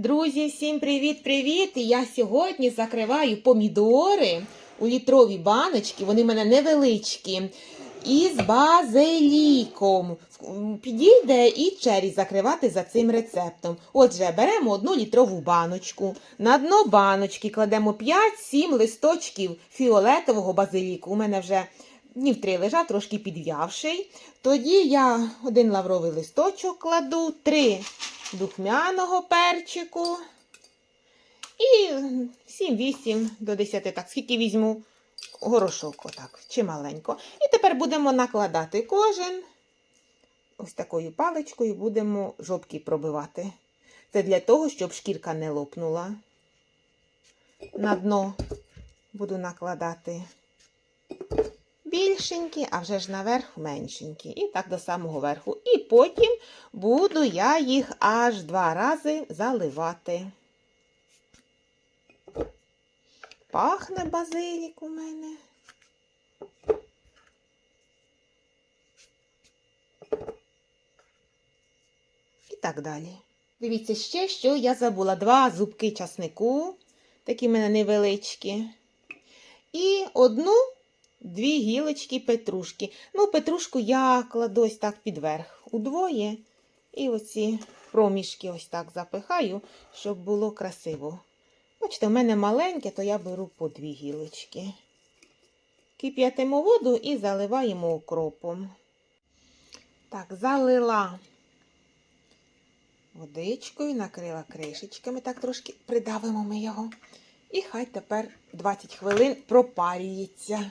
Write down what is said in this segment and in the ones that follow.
Друзі, всім привіт-привіт! Я сьогодні закриваю помідори у літрові баночки, вони в мене невеличкі. Із базиліком. Підійде і чері закривати за цим рецептом. Отже, беремо одну літрову баночку. На дно баночки кладемо 5-7 листочків фіолетового базиліку. У мене вже днів три лежав, трошки підв'явший. Тоді я один лавровий листочок кладу, три духмяного перчику і 7-8 до 10, так, скільки візьму горошок, отак, чи маленько. І тепер будемо накладати кожен. Ось такою паличкою будемо жовтки пробивати. Це для того, щоб шкірка не лопнула. На дно буду накладати більшенькі, а вже ж наверх меншенькі. І так до самого верху. І потім буду я їх аж два рази заливати. Пахне базилік у мене. І так далі. Дивіться ще, що я забула. Два зубки часнику, такі в мене невеличкі. І одну дві гілочки петрушки. Ну, петрушку я кладу ось так підверх удвоє. І оці проміжки ось так запихаю, щоб було красиво. Бачите, в мене маленьке, то я беру по дві гілочки. Кип'ятимо воду і заливаємо окропом. Так, залила водичкою, накрила кришечками, так трошки придавимо ми його. І хай тепер 20 хвилин пропарюється.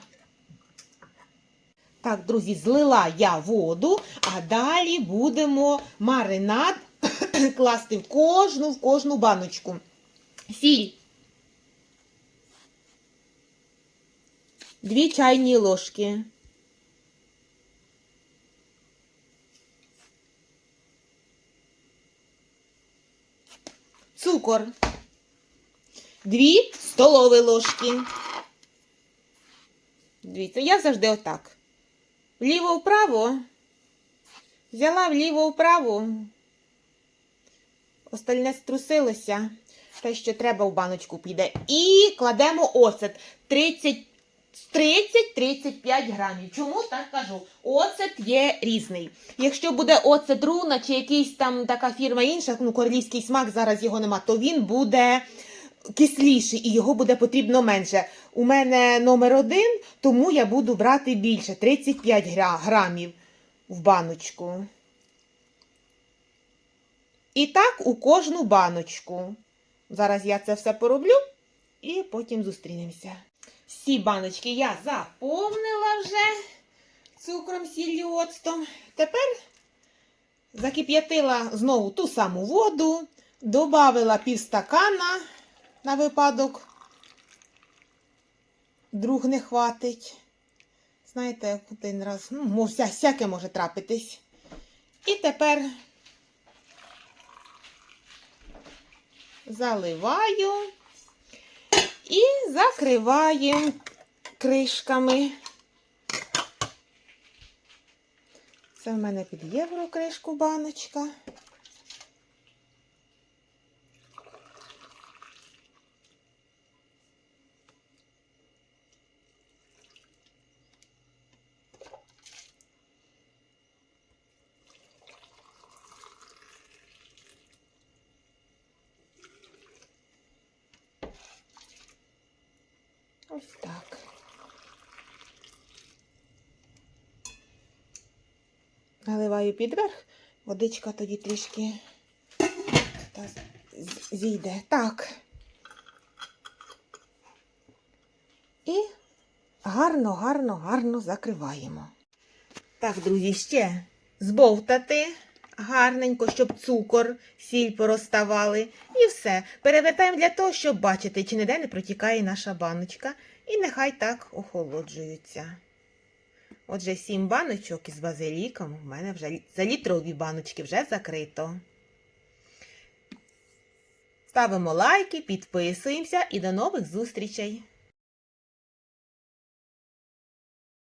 Так, друзі, злила я воду, а далі будемо маринад класти в кожну в кожну баночку. Сіль. Дві чайні ложки. Цукор. Дві столові ложки. Дивіться, я завжди отак. Вліво-вправо. Взяла вліво-вправо. Остальне струсилося. Те, що треба в баночку піде. І кладемо оцет 30 30-35 грамів. Чому так кажу? Оцет є різний. Якщо буде оцет руна чи якийсь там така фірма інша, ну королівський смак, зараз його нема, то він буде кисліший і його буде потрібно менше. У мене номер один, тому я буду брати більше 35 грамів в баночку. І так у кожну баночку. Зараз я це все пороблю і потім зустрінемося. Всі баночки я заповнила вже цукром, сіллю, оцтом. Тепер закип'ятила знову ту саму воду, додавила півстакана на випадок. Друг не хватить. Знаєте, один раз, ну, всяке може трапитись. І тепер заливаю і закриваємо кришками. Це в мене під євро кришку баночка. Ось так. Наливаю підверх, водичка тоді трішки та зійде. Так. І гарно, гарно, гарно закриваємо. Так, друзі, ще збовтати гарненько, щоб цукор, сіль пороставали. І все. Перевертаємо для того, щоб бачити, чи ніде не протікає наша баночка. І нехай так охолоджуються. Отже, сім баночок із базиліком у мене вже за літрові баночки вже закрито. Ставимо лайки, підписуємося і до нових зустрічей!